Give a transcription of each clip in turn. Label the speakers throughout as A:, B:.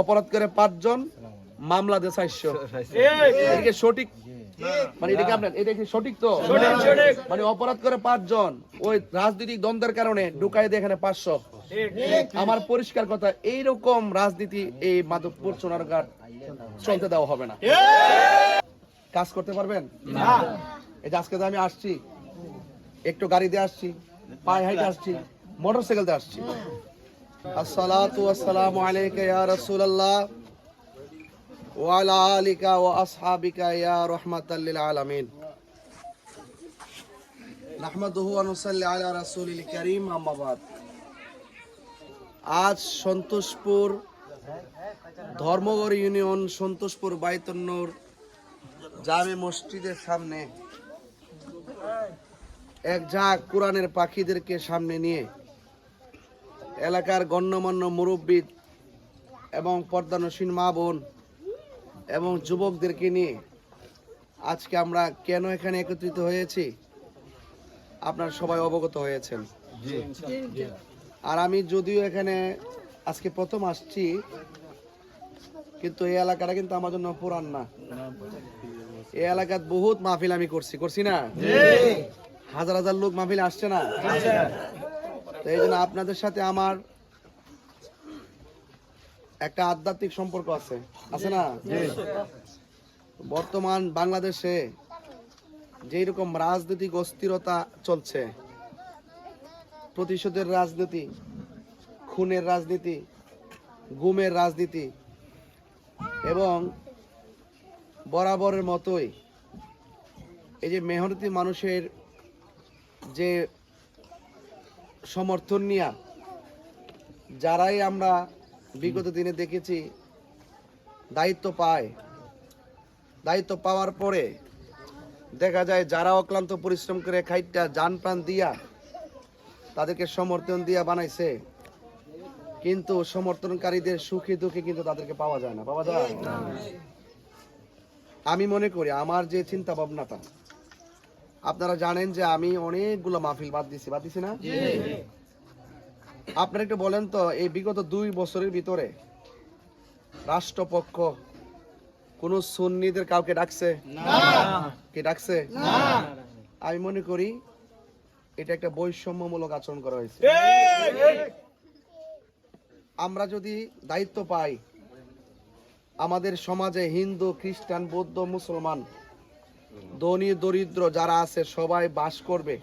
A: অপরাধ করে পাঁচজন মামলা দিয়ে চারশো। এদিকে সঠিক? মানে এটাকে আপনার এটা কি সঠিক তো মানে অপরাধ করে পাঁচজন ওই রাজনৈতিক দ্বন্দ্বের কারণে ঢুকাই দিয়ে এখানে পাঁচশো। আমার পরিষ্কার কথা এইরকম রাজনীতি এই মাধবপুর সোনারঘাট চলতে দেওয়া হবে না। কাজ করতে পারবেন? এই যে আজকে আমি আসছি একটু গাড়ি দিয়ে আসছি পায়ে হাইটে আসছি মোটরসাইকেল দিয়ে আসছি। ইয়া আলিকা ইয়া আজ সন্তোষপুর ধর্মগড় ইউনিয়ন সন্তোষপুর বাইতন্নর জামে মসজিদের সামনে এক ঝাঁক কোরআনের পাখিদেরকে সামনে নিয়ে এলাকার গণ্যমান্য মুরব্বী এবং পর্দানসীন মা বোন এবং যুবকদেরকে নিয়ে আজকে আমরা কেন এখানে একত্রিত হয়েছি? আপনার সবাই অবগত হয়েছেন। আর আমি যদিও এখানে আজকে প্রথম আসছি কিন্তু এই এলাকাটা কিন্তু আমার জন্য পুরান না। এই এলাকাত বহুত মাহফিল আমি করছি। করছি না? হাজার হাজার লোক মাহফিল আসছে না? তো এই জন্য আপনাদের সাথে আমার একটা আধ্যাত্মিক সম্পর্ক আছে। আছে না? বর্তমান বাংলাদেশে যেই রকম রাজনৈতিক অস্থিরতা চলছে প্রতিশোধের রাজনীতি খুনের রাজনীতি গুমের রাজনীতি এবং বরাবরের মতোই এই যে মেহনতি মানুষের যে সমর্থন নিয়া যারাই আমরা বিগত দিনে দেখেছি দায়িত্ব পায়, দায়িত্ব পাওয়ার পরে দেখা যায় যারা অক্লান্ত পরিশ্রম করে খাইটটা যান প্রাণ দিয়া তাদেরকে সমর্থন দিয়া বানাইছে, কিন্তু সমর্থনকারীদের সুখে দুঃখে কিন্তু তাদেরকে পাওয়া যায় না, পাওয়া যায় আমি মনে করি আমার যে চিন্তা ভাবনাটা আপনারা জানেন যে আমি অনেকগুলো মাহফিল বাদ দিছি বাদ দিছি না? আপনারা একটু বলেন তো এই বিগত দুই বছরের ভিতরে রাষ্ট্রপক্ষ কোন সুন্নিদের কাউকে ডাকছে? কে ডাকছে? আমি মনে করি এটা একটা বৈষম্যমূলক আচরণ করা হয়েছে। আমরা যদি দায়িত্ব পাই আমাদের সমাজে হিন্দু খ্রিস্টান বৌদ্ধ মুসলমান ধনী, দরিদ্র যারা আছে, সবাই বাস করবে।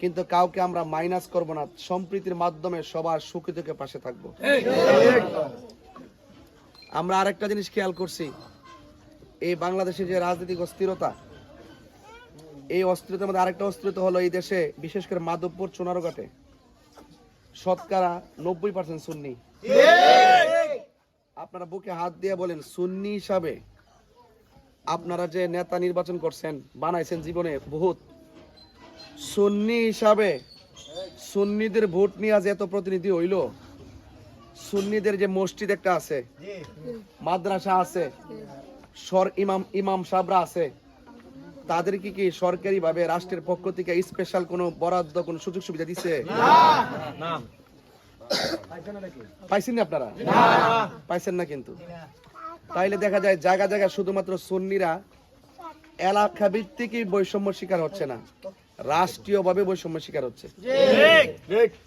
A: কিন্তু কাউকে আমরা মাইনাস করব না। সম্প্রীতির মাধ্যমে সবার সুখী থেকে পাশে থাকব। আমরা আরেকটা জিনিস খেয়াল করছি। এই বাংলাদেশে যে রাজনৈতিক অস্থিরতা, এই অস্থিরতার মধ্যে আরেকটা অস্থিরতা হলো এই দেশে, বিশেষ করে মাধবপুর চুনারঘাটে। শতকরা নব্বই পার্সেন্ট সুন্নি। আপনারা বুকে হাত দিয়ে বলেন, সুন্নি হিসাবে আপনারা যে নেতা নির্বাচন করছেন বানাইছেন জীবনে বহুত। সুন্নি হিসাবে সুন্নিদের ভোট নিয়ে আজ এত প্রতিনিধি হইল সুন্নিদের যে মসজিদ একটা আছে মাদ্রাসা আছে সর ইমাম ইমাম সাবরা আছে তাদের কি সরকারি ভাবে রাষ্ট্রের পক্ষ থেকে স্পেশাল কোনো বরাদ্দ কোনো সুযোগ সুবিধা দিছে? পাইছেন না আপনারা? পাইছেন না কিন্তু। তাইলে দেখা যায় জায়গা জায়গা শুধুমাত্র সুন্নিরা এলাকা ভিত্তিকই বৈষম্য শিকার হচ্ছে না। রাষ্ট্রীয়ভাবে বৈষম্য শিকার হচ্ছে।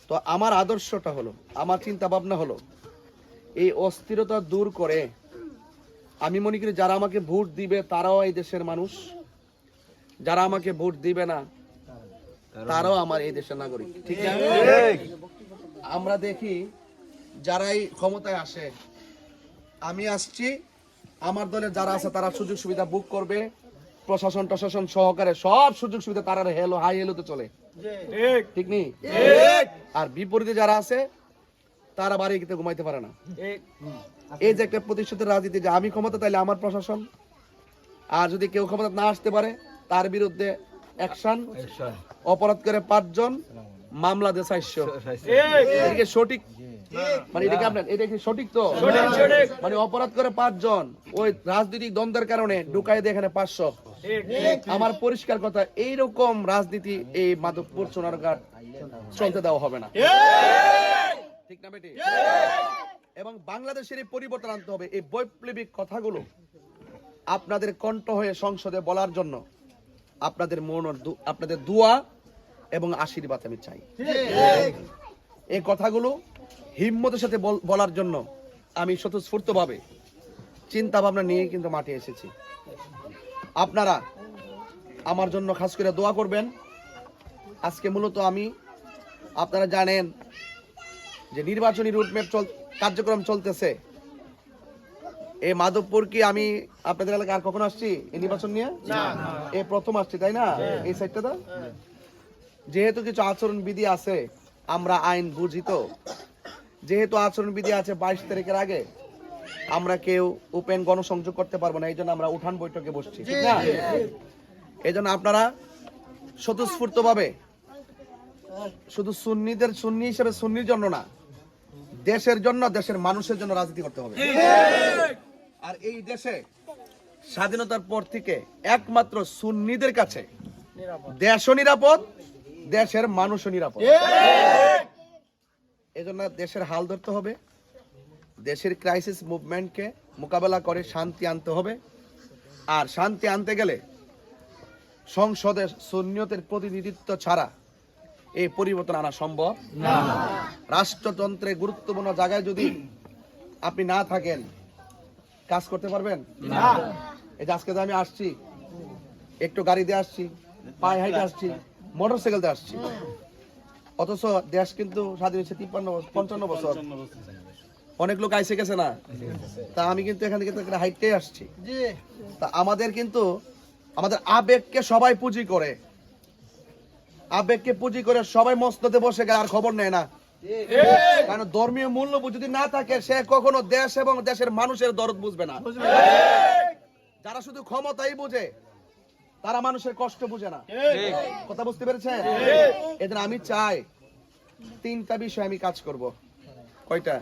A: তো আমার আদর্শটা হলো আমার চিন্তা ভাবনা হলো এই অস্থিরতা দূর করে আমি মনে করি যারা আমাকে ভোট দিবে তারাও এই দেশের মানুষ। যারা আমাকে ভোট দিবে না তারাও আমার এই দেশের নাগরিক। ঠিক আছে আমরা দেখি যারাই ক্ষমতায় আসে আমি আসছি। আমার দলে যারা আছে তারা সুযোগ সুবিধা বুক করবে। প্রশাসন টশাসন সহকারে সব সুযোগ সুবিধা তারা হেলো হাই হেলোতে চলে। ঠিক নেই আর বিপরীতে যারা আছে তারা বাড়ি গিয়ে ঘুমাইতে পারে না। এই যে একটা প্রতিশোধের রাজনীতি যে আমি ক্ষমতা তাইলে আমার প্রশাসন আর যদি কেউ ক্ষমতা না আসতে পারে তার বিরুদ্ধে অ্যাকশন অপরাধ করে পাঁচজন মামলা দিয়ে চারশো এটা কি সঠিক মানে এটা কি আপনার এটা কি সঠিক তো মানে অপরাধ করে পাঁচজন। ওই রাজনৈতিক দ্বন্দ্বের কারণে ঢুকাই দিয়ে এখানে পাঁচশো। আমার পরিষ্কার কথা এইরকম রাজনীতি এই মাধবপুর সোনারঘাট চলতে দেওয়া হবে না। ঠিক না বেটি? এবং বাংলাদেশের এই পরিবর্তন আনতে হবে। এই বৈপ্লবিক কথাগুলো আপনাদের কণ্ঠ হয়ে সংসদে বলার জন্য আপনাদের মন আপনাদের দোয়া এবং আশীর্বাদ আমি চাই। এই কথাগুলো হিম্মতের সাথে বল- বলার জন্য আমি স্বতঃস্ফূর্তভাবে চিন্তা ভাবনা নিয়ে কিন্তু মাঠে এসেছি। আপনারা আমার জন্য খাস করে দোয়া করবেন। আজকে মূলত আমি আপনারা জানেন যে নির্বাচনী রুটম্যাপ চল কার্যক্রম চলতেছে। এই মাধবপুর কি আমি আপনাদের এলাকায় আর কখনো আসছি এই নির্বাচন নিয়ে? এই প্রথম আসছি তাই না? এই সাইডটা তো? যেহেতু কিছু আচরণ বিধি আছে আমরা আইন বুঝি তো। যেহেতু আচরণ বিধি আছে বাইশ তারিখের আগে আমরা কেউ ওপেন গণসংযোগ করতে পারব না এই জন্য আমরা উঠান বৈঠকে বসছি ঠিক না? এই জন্য আপনারা স্বতঃস্ফূর্ত ভাবে শুধু সুন্নিদের সুন্নি হিসেবে সুন্নির জন্য না দেশের জন্য দেশের মানুষের জন্য রাজনীতি করতে হবে। আর এই দেশে স্বাধীনতার পর থেকে একমাত্র সুন্নিদের কাছে দেশও নিরাপদ দেশের মানুষও নিরাপদ। এজন্য দেশের হাল ধরতে হবে। দেশের ক্রাইসিস মুভমেন্টকে মোকাবেলা করে শান্তি আনতে হবে। আর শান্তি আনতে গেলে সংসদে সুন্নিয়তের প্রতিনিধিত্ব ছাড়া এই পরিবর্তন আনা সম্ভব রাষ্ট্রতন্ত্রে গুরুত্বপূর্ণ জায়গায় যদি আপনি না থাকেন কাজ করতে পারবেন? এই যে আজকে আমি আসছি একটু গাড়ি দিয়ে আসছি পায়ে হাইটে আসছি মোটর সাইকেল দিয়ে আসছি। অথচ দেশ কিন্তু স্বাধীন হয়েছে তিপ্পান্ন বছর পঞ্চান্ন বছর। অনেক লোক আইসে গেছে না। তা আমি কিন্তু এখান থেকে হাইটে আসছি। তা আমাদের কিন্তু আমাদের আবেগকে সবাই পুঁজি করে। আবেগকে পুঁজি করে সবাই মস্ততে বসে গেলে আর খবর নেয় না। কারণ ধর্মীয় মূল্যবোধ যদি না থাকে সে কখনো দেশ এবং দেশের মানুষের দরদ বুঝবে না। যারা শুধু ক্ষমতাই বুঝে তারা মানুষের কষ্ট বুঝে না। কথা বুঝতে পেরেছেন? এদের আমি চাই তিনটা বিষয় আমি কাজ করব। কয়টা?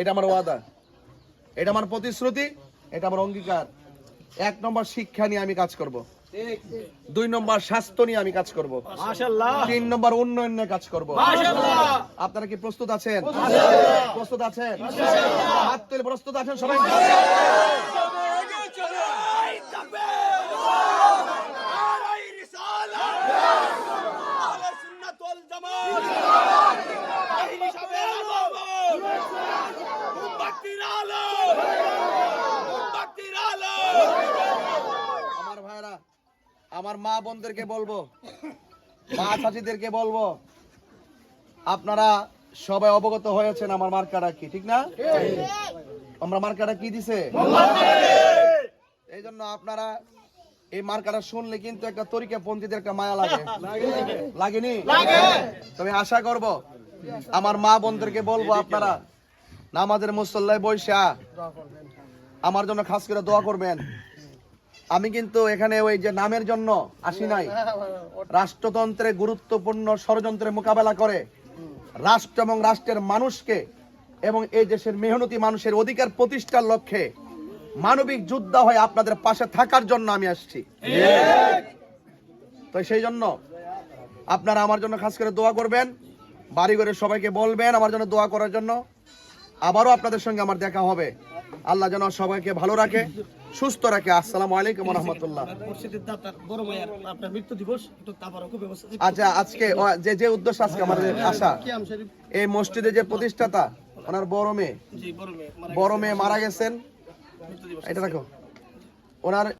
A: এটা আমার ওয়াদা। এটা আমার প্রতিশ্রুতি এটা আমার অঙ্গীকার। এক নম্বর শিক্ষা নিয়ে আমি কাজ করব। দুই নম্বর স্বাস্থ্য নিয়ে আমি কাজ করব। তিন নম্বর উন্নয়ন নিয়ে কাজ করব। আপনারা কি প্রস্তুত আছেন? প্রস্তুত আছেন? প্রস্তুত আছেন সবাই? মা বোনদেরকে বলব মা চাচিদেরকে বলব আপনারা সবাই অবগত হয়েছেন আমার মার্কাটা কি ঠিক না? আমরা মার্কাটা কি দিছে? এই জন্য আপনারা এই মার্কাটা শুনলে কিন্তু একটা তরিকা পন্থীদের একটা মায়া লাগে। লাগেনি? তবে আশা করব আমার মা বোনদেরকে বলব আপনারা নামাজের মুসল্লায় বৈশা আমার জন্য খাস করে দোয়া করবেন। আমি কিন্তু এখানে ওই যে নামের জন্য আসি নাই। রাষ্ট্রতন্ত্রে গুরুত্বপূর্ণ ষড়যন্ত্রের মোকাবেলা করে রাষ্ট্র এবং রাষ্ট্রের মানুষকে এবং এই দেশের মেহনতি মানুষের অধিকার প্রতিষ্ঠার লক্ষ্যে মানবিক যোদ্ধা হয়ে আপনাদের পাশে থাকার জন্য আমি আসছি। তো সেই জন্য আপনারা আমার জন্য খাস করে দোয়া করবেন বাড়ি ঘরে সবাইকে বলবেন আমার জন্য দোয়া করার জন্য। আবারও আপনাদের সঙ্গে আমার দেখা হবে। আল্লাহ যেন সবাইকে ভালো রাখে সুস্থ রাখে। আসসালাম আলাইকুম রহমতুল্লাহ। আচ্ছা আজকে যে যে উদ্দেশ্য আজকে আমাদের আসা এই মসজিদে যে প্রতিষ্ঠাতা ওনার বড় মেয়ে
B: বড় মেয়ে মারা
A: বড় মেয়ে মারা গেছেন। এটা দেখো ওনার